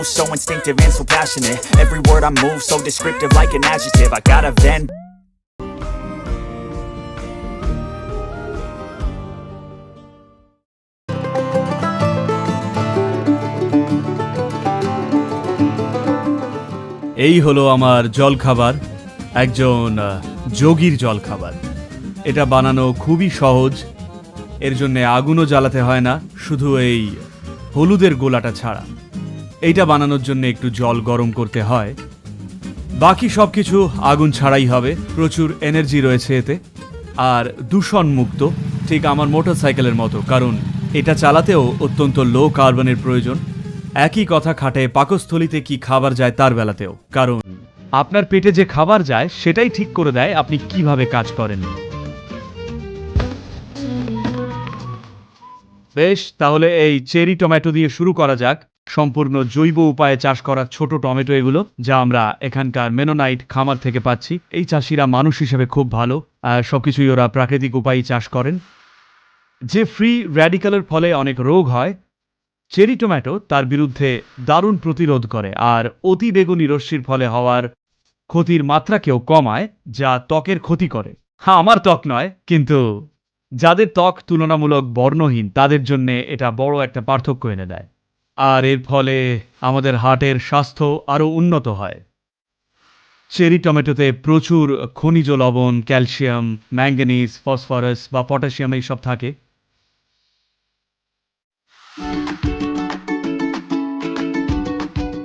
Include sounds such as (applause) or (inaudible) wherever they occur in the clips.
do so instinctive and so passionate Every word I move so descriptive like an adjective I got a Venn এই হলো আমার জলখাবার একজন যোগীর জলখাবার এটা বানানো খুবই সহজ এর জন্য আগুনও জ্বালাতে হয় না শুধু এই হলুদের গোলাটা ছাড়া এইটা বানানোর জন্য একটু জল গরম করতে হয়। বাকি সব কিছু আগুন ছাড়াই হবে। প্রচুর এনার্জি রয়েছে এতে। আর দূষণ মুক্ত ঠিক আমার মোটরসাইকেলের মতো, কারণ এটা চালাতেও অত্যন্ত লো কার্বনের প্রয়োজন। একই কথা খাটে পাকস্থলিতে কি খাবার যায় তার বেলাতেও, কারণ আপনার পেটে যে খাবার যায়, সেটাই ঠিক করে দেয় আপনি কীভাবে কাজ করেন। বেশ, তাহলে এই চেরি টমেটো দিয়ে শুরু করা যাক। সম্পূর্ণ জৈব উপায়ে চাষ করা ছোট টমেটো এগুলো, যা আমরা এখানকার মেনোনাইট খামার থেকে পাচ্ছি। এই চাষিরা মানুষ হিসেবে খুব ভালো সবকিছুই ওরা প্রাকৃতিক উপায়ে চাষ করেন। যে ফ্রি র্যাডিক্যালের ফলে অনেক রোগ হয়, চেরি টমেটো তার বিরুদ্ধে দারুণ প্রতিরোধ করে, আর অতি বেগুনি রশ্মির ফলে হওয়ার ক্ষতির মাত্রাকেও কমায়, যা ত্বকের ক্ষতি করে। হ্যাঁ আমার ত্বক নয়, কিন্তু যাদের ত্বক তুলনামূলক বর্ণহীন, তাদের জন্যে এটা বড় একটা পার্থক্য এনে দেয়। আর এর ফলে আমাদের হার্টের স্বাস্থ্য আরও উন্নত হয়। চেরি টমেটোতে প্রচুর খনিজ লবণ, ক্যালসিয়াম, ম্যাঙ্গানিজ, ফসফরাস বা পটাশিয়াম এইসব থাকে।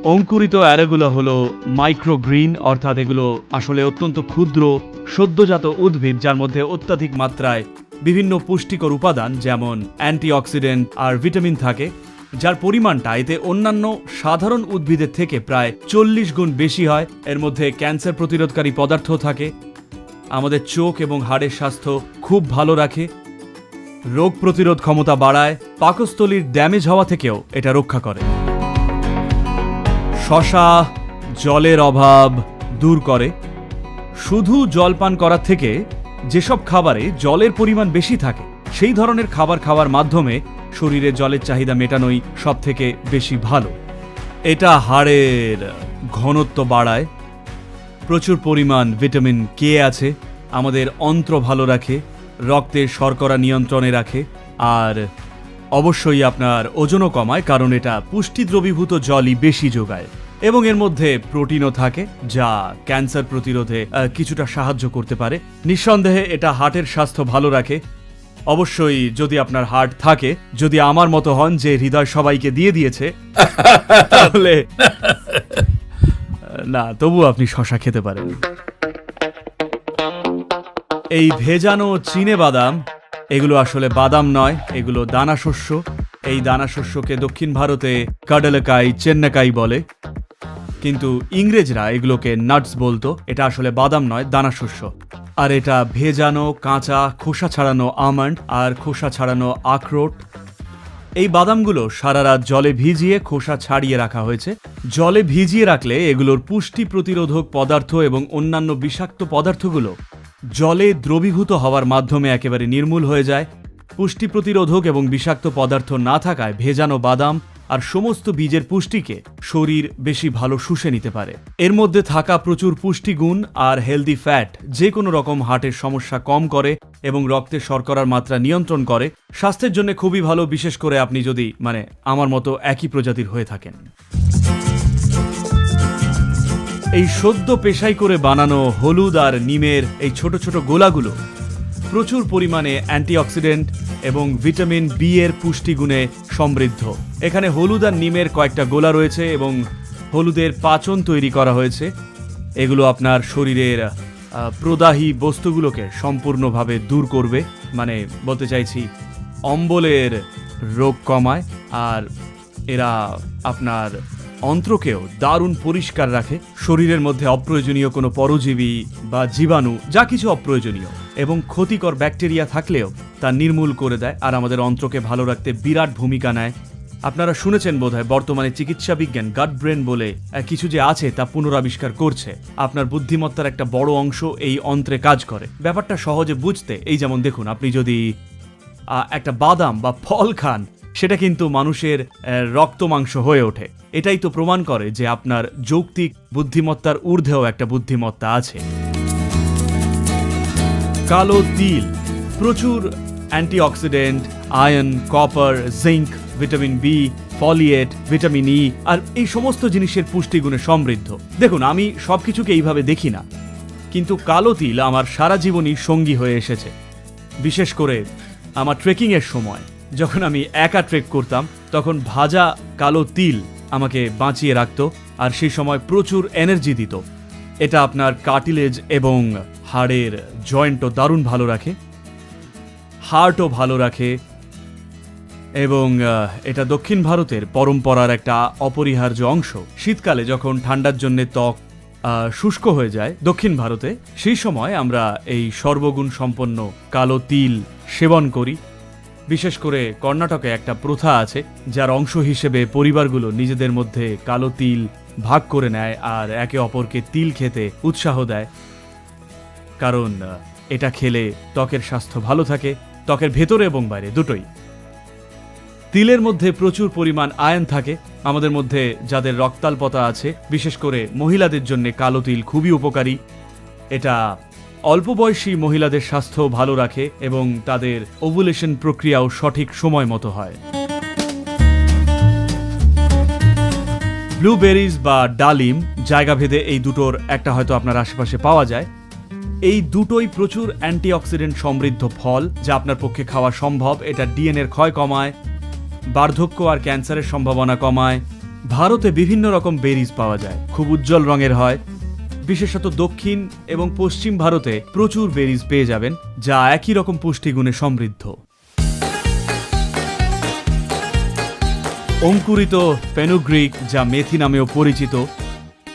অঙ্কুরিত অ্যারেগুলো হলো মাইক্রোগ্রিন, অর্থাৎ এগুলো আসলে অত্যন্ত ক্ষুদ্র, সদ্যজাত উদ্ভিদ যার মধ্যে অত্যাধিক মাত্রায় বিভিন্ন পুষ্টিকর উপাদান যেমন অ্যান্টিঅক্সিডেন্ট আর ভিটামিন থাকে। যার পরিমাণটা এতে অন্যান্য সাধারণ উদ্ভিদের থেকে প্রায় চল্লিশ গুণ বেশি হয়। এর মধ্যে ক্যান্সার প্রতিরোধকারী পদার্থ থাকে। আমাদের চোখ এবং হাড়ের স্বাস্থ্য খুব ভালো রাখে। রোগ প্রতিরোধ ক্ষমতা বাড়ায়, পাকস্থলীর ড্যামেজ হওয়া থেকেও এটা রক্ষা করে। শশা জলের অভাব দূর করে। শুধু জল পান করার থেকে যেসব খাবারে জলের পরিমাণ বেশি থাকে, সেই ধরনের খাবার খাওয়ার মাধ্যমে শরীরে জলের চাহিদা মেটানোই সব থেকে বেশি ভালো। এটা হাড়ের ঘনত্ব বাড়ায়, প্রচুর পরিমাণ ভিটামিন কে আছে, আমাদের অন্ত্র ভালো রাখে রক্তের শর্করা নিয়ন্ত্রণে রাখে, আর অবশ্যই আপনার ওজনও কমায়, কারণ এটা পুষ্টি দ্রবীভূত জলই বেশি যোগায়। এবং এর মধ্যে প্রোটিনও থাকে, যা ক্যান্সার প্রতিরোধে কিছুটা সাহায্য করতে পারে। নিঃসন্দেহে এটা হার্টের স্বাস্থ্য ভালো রাখে অবশ্যই যদি আপনার হার্ট থাকে যদি আমার মতো হন যে হৃদয় সবাইকে দিয়ে দিয়েছে (laughs) তাহলে না তবু আপনি শশা খেতে পারেন। এই ভেজানো চিনে বাদাম এগুলো আসলে বাদাম নয় এগুলো দানা শস্য। এই দানা শস্যকে দক্ষিণ ভারতে কাডালাকাই চেন্নাকাই বলে। কিন্তু ইংরেজরা এগুলোকে নাটস বলতো এটা আসলে বাদাম নয় দানা শস্য। আর এটা ভেজানো, কাঁচা, খোসা ছাড়ানো আমন্ড আর খোসা ছাড়ানো আখরোট। এই বাদামগুলো সারা রাত জলে ভিজিয়ে খোসা ছাড়িয়ে রাখা হয়েছে। জলে ভিজিয়ে রাখলে এগুলোর পুষ্টি প্রতিরোধক পদার্থ এবং অন্যান্য বিষাক্ত পদার্থগুলো জলে দ্রবীভূত হওয়ার মাধ্যমে একেবারে নির্মূল হয়ে যায়। পুষ্টি প্রতিরোধক এবং বিষাক্ত পদার্থ না থাকায় ভেজানো বাদাম আর সমস্ত বীজের পুষ্টিকে শরীর বেশি ভালো শুষে নিতে পারে। এর মধ্যে থাকা প্রচুর পুষ্টিগুণ আর হেলদি ফ্যাট যে কোনো রকম হার্টের সমস্যা কম করে এবং রক্তে শর্করার মাত্রা নিয়ন্ত্রণ করে, স্বাস্থ্যের জন্য খুবই ভালো, বিশেষ করে আপনি যদি মানে আমার মতো একই প্রজাতির হয়ে থাকেন। এই সদ্য পেশাই করে বানানো হলুদ আর নিমের এই ছোট ছোট গোলাগুলো প্রচুর পরিমাণে অ্যান্টিঅক্সিডেন্ট এবং ভিটামিন বি এর পুষ্টিগুণে সমৃদ্ধ। এখানে হলুদ আর নিমের কয়েকটা গোলা রয়েছে এবং হলুদের পাচন তৈরি করা হয়েছে। এগুলো আপনার শরীরের প্রদাহী বস্তুগুলোকে সম্পূর্ণভাবে দূর করবে। মানে বলতে চাইছি, অম্বলের রোগ কমায় আর এরা আপনার অন্ত্রকেও দারুণ পরিষ্কার রাখে। শরীরের মধ্যে অপ্রয়োজনীয় কোনো পরজীবী বা জীবাণু, যা কিছু অপ্রয়োজনীয় এবং ক্ষতিকর ব্যাকটেরিয়া থাকলেও তা নির্মূল করে দেয় আর আমাদের অন্ত্রকে ভালো রাখতে বিরাট ভূমিকা নেয়। আপনারা শুনেছেন বোধহয় বর্তমানে চিকিৎসা বিজ্ঞান গাট ব্রেন বলে কিছু যে আছে তা পুনরাবিষ্কার করছে। আপনার বুদ্ধিমত্তার একটা বড় অংশ এই অন্ত্রে কাজ করে। ব্যাপারটা সহজে বুঝতে, এই যেমন দেখুন, আপনি যদি একটা বাদাম বা ফল খান সেটা কিন্তু মানুষের রক্ত মাংস হয়ে ওঠে। এটাই তো প্রমাণ করে যে আপনার যৌক্তিক বুদ্ধিমত্তার ঊর্ধ্বেও একটা বুদ্ধিমত্তা আছে। কালো তিল, প্রচুর antioxidant iron copper, zinc, vitamin B, folate, vitamin E, আর এই সমস্ত জিনিসের পুষ্টিগুণে সমৃদ্ধ। দেখুন, আমি সবকিছুকে এইভাবে দেখি না। কিন্তু কালো তিল আমার সারা জীবনই সঙ্গী হয়ে এসেছে। বিশেষ করে আমার ট্রেকিংয়ের সময়। যখন আমি একা ট্রেক করতাম, তখন ভাজা কালো তিল আমাকে বাঁচিয়ে রাখতো আর সেই সময় প্রচুর এনার্জি দিত। এটা আপনার কার্টিলেজ এবং হাড়ের জয়েন্টও দারুণ ভালো রাখে হার্টও ভালো রাখে এবং এটা দক্ষিণ ভারতের পরম্পরার একটা অপরিহার্য অংশ। শীতকালে যখন ঠান্ডার জন্য ত্বক শুষ্ক হয়ে যায় দক্ষিণ ভারতে, সেই সময় আমরা এই সর্বগুণ সম্পন্ন কালো তিল সেবন করি। বিশেষ করে কর্ণাটকে একটা প্রথা আছে, যার অংশ হিসেবে পরিবারগুলো নিজেদের মধ্যে কালো তিল ভাগ করে নেয় আর একে অপরকে তিল খেতে উৎসাহ দেয়। কারণ এটা খেলে ত্বকের স্বাস্থ্য ভালো থাকে, ত্বকের ভেতরে এবং বাইরে দুটোই। তিলের মধ্যে প্রচুর পরিমাণ আয়ন থাকে, আমাদের মধ্যে যাদের রক্তাল্পতা আছে, বিশেষ করে মহিলাদের জন্য কালো তিল খুবই উপকারী। এটা অল্প বয়সী মহিলাদের স্বাস্থ্য ভালো রাখে এবং তাদের ওভুলেশন প্রক্রিয়াও সঠিক সময় মতো হয়। ব্লুবেরিজ বা ডালিম জায়গাভেদে এই দুটোর একটা হয়তো আপনার আশেপাশে পাওয়া যায়। এই দুটোই প্রচুর অ্যান্টিঅক্সিডেন্ট সমৃদ্ধ ফল যা আপনার পক্ষে খাওয়া সম্ভব। এটা ডিএনএর ক্ষয় কমায়, বার্ধক্য আর ক্যান্সারের সম্ভাবনা কমায়। ভারতে বিভিন্ন রকম বেরিজ পাওয়া যায়। খুব উজ্জ্বল রঙের হয়। বিশেষত দক্ষিণ এবং পশ্চিম ভারতে প্রচুর বেরিজ পেয়ে যাবেন, যা একই রকম পুষ্টিগুণে সমৃদ্ধ। অঙ্কুরিত ফেনুগ্রিক, যা মেথি নামেও পরিচিত,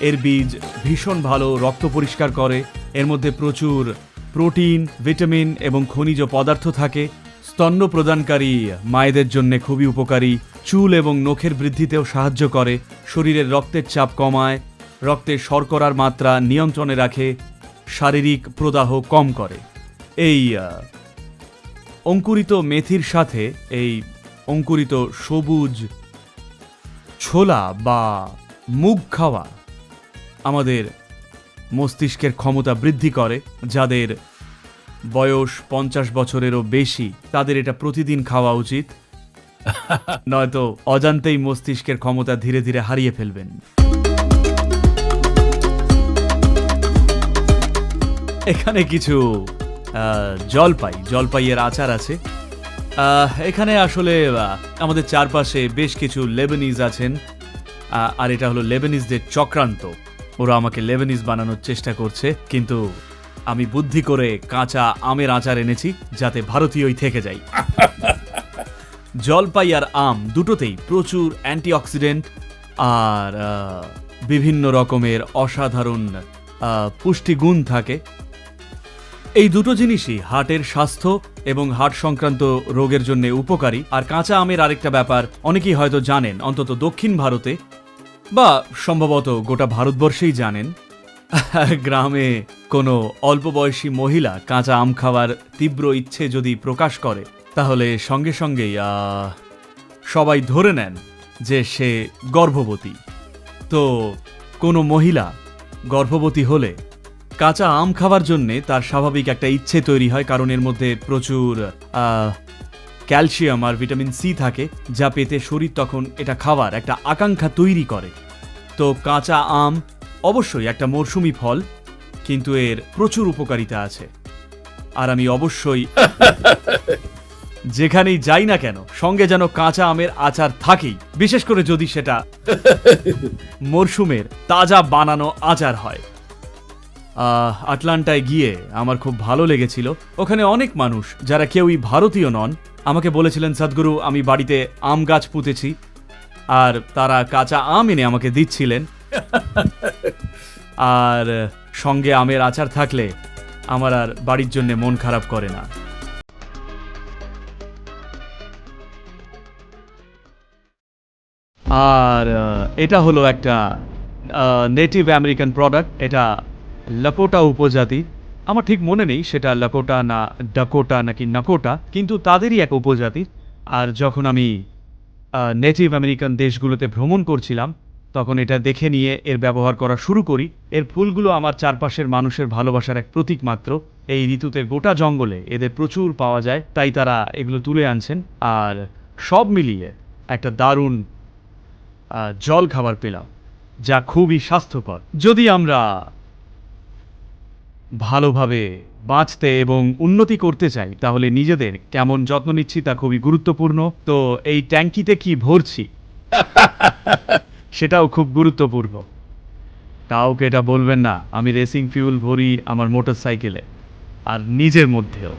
এর বীজ ভীষণ ভালো রক্ত পরিষ্কার করে, এর মধ্যে প্রচুর প্রোটিন, ভিটামিন এবং খনিজ পদার্থ থাকে, স্তন্য প্রদানকারী, মায়েদের জন্য খুবই উপকারী, চুল এবং নখের বৃদ্ধিতেও সাহায্য করে, শরীরের রক্তের চাপ কমায় রক্তে শর্করার মাত্রা নিয়ন্ত্রণে রাখে, শারীরিক প্রদাহ কম করে। এই অঙ্কুরিত মেথির সাথে এই অঙ্কুরিত সবুজ ছোলা বা মুগ খাওয়া আমাদের মস্তিষ্কের ক্ষমতা বৃদ্ধি করে, যাদের বয়স পঞ্চাশ বছরেরও বেশি, তাদের এটা প্রতিদিন খাওয়া উচিত। নয়তো অজান্তেই মস্তিষ্কের ক্ষমতা ধীরে ধীরে হারিয়ে ফেলবেন। এখানে কিছু আহ, জলপাই জলপাইয়ের আচার আছে। আহ, এখানে আসলে আমাদের চারপাশে বেশ কিছু লেবানিজ আছেন। আর এটা হলো লেবানিজদের চক্রান্ত। ওরা আমাকে লেবানিজ বানানোর চেষ্টা করছে কিন্তু আমি বুদ্ধি করে কাঁচা আমের আচার এনেছি যাতে ভারতীয়ই থেকে যাই (laughs) জলপাই আর আম দুটোতেই প্রচুর অ্যান্টিঅক্সিডেন্ট আর বিভিন্ন রকমের অসাধারণ আহ, পুষ্টিগুণ থাকে। এই দুটো জিনিসই হার্টের স্বাস্থ্য এবং হার্ট সংক্রান্ত রোগের জন্য উপকারী। আর কাঁচা আমের আরেকটা ব্যাপার, অনেকেই হয়তো জানেন, অন্তত দক্ষিণ ভারতে, বা সম্ভবত গোটা ভারতবর্ষেই জানেন, (laughs) গ্রামে কোনো অল্প বয়সী মহিলা কাঁচা আম খাওয়ার তীব্র ইচ্ছে যদি প্রকাশ করে, তাহলে সঙ্গে সঙ্গেই সবাই ধরে নেন যে সে গর্ভবতী। তো কোনো মহিলা গর্ভবতী হলে কাঁচা আম খাওয়ার জন্যে তার স্বাভাবিক একটা ইচ্ছে তৈরি হয় কারণ এর মধ্যে প্রচুর ক্যালসিয়াম আর ভিটামিন সি থাকে যা পেতে শরীর তখন এটা খাওয়ার একটা আকাঙ্ক্ষা তৈরি করে। তো কাঁচা আম অবশ্যই একটা মরশুমি ফল কিন্তু এর প্রচুর উপকারিতা আছে। আর আমি অবশ্যই (laughs) যেখানেই যাই না কেন সঙ্গে যেন কাঁচা আমের আচার থাকেই বিশেষ করে যদি সেটা (laughs) মরশুমের তাজা বানানো আচার হয়। আটলান্টায় গিয়ে আমার খুব ভালো লেগেছিল। ওখানে অনেক মানুষ, যারা কেউই ভারতীয় নন, আমাকে বলেছিলেন, সদ্গুরু, আমি বাড়িতে আম গাছ পুঁতেছি। আর তারা কাঁচা আম এনে আমাকে দিচ্ছিলেন। আর সঙ্গে আমের আচার থাকলে আমার আর বাড়ির জন্য মন খারাপ করে না। আর এটা হলো একটা নেটিভ আমেরিকান প্রোডাক্ট এটা লাকোটা উপজাতি। আমার ঠিক মনে নেই সেটা লাকোটা না ডাকোটা নাকি নাকোটা কিন্তু তাদেরই এক উপজাতি। আর যখন আমি নেটিভ আমেরিকান দেশগুলোতে ভ্রমণ করছিলাম, তখন এটা দেখে নিয়ে এর ব্যবহার করা শুরু করি। এর ফুলগুলো আমার চারপাশের মানুষের ভালোবাসার এক প্রতীক মাত্র। এই ঋতুতে গোটা জঙ্গলে এদের প্রচুর পাওয়া যায়, তাই তারা এগুলো তুলে আনছেন। আর সব মিলিয়ে একটা দারুণ জল খাবার পেলাম, যা খুবই স্বাস্থ্যকর। যদি আমরা ভালোভাবে বাঁচতে এবং উন্নতি করতে চাই তাহলে নিজেদের কেমন যত্ন নিচ্ছি তা খুবই গুরুত্বপূর্ণ। তো এই ট্যাঙ্কিতে কি ভরছি? (laughs) সেটাও খুব গুরুত্বপূর্ণ। কাউকে এটা বলবেন না আমি রেসিং ফিউল ভরি আমার মোটর সাইকেলে আর নিজের মধ্যেও।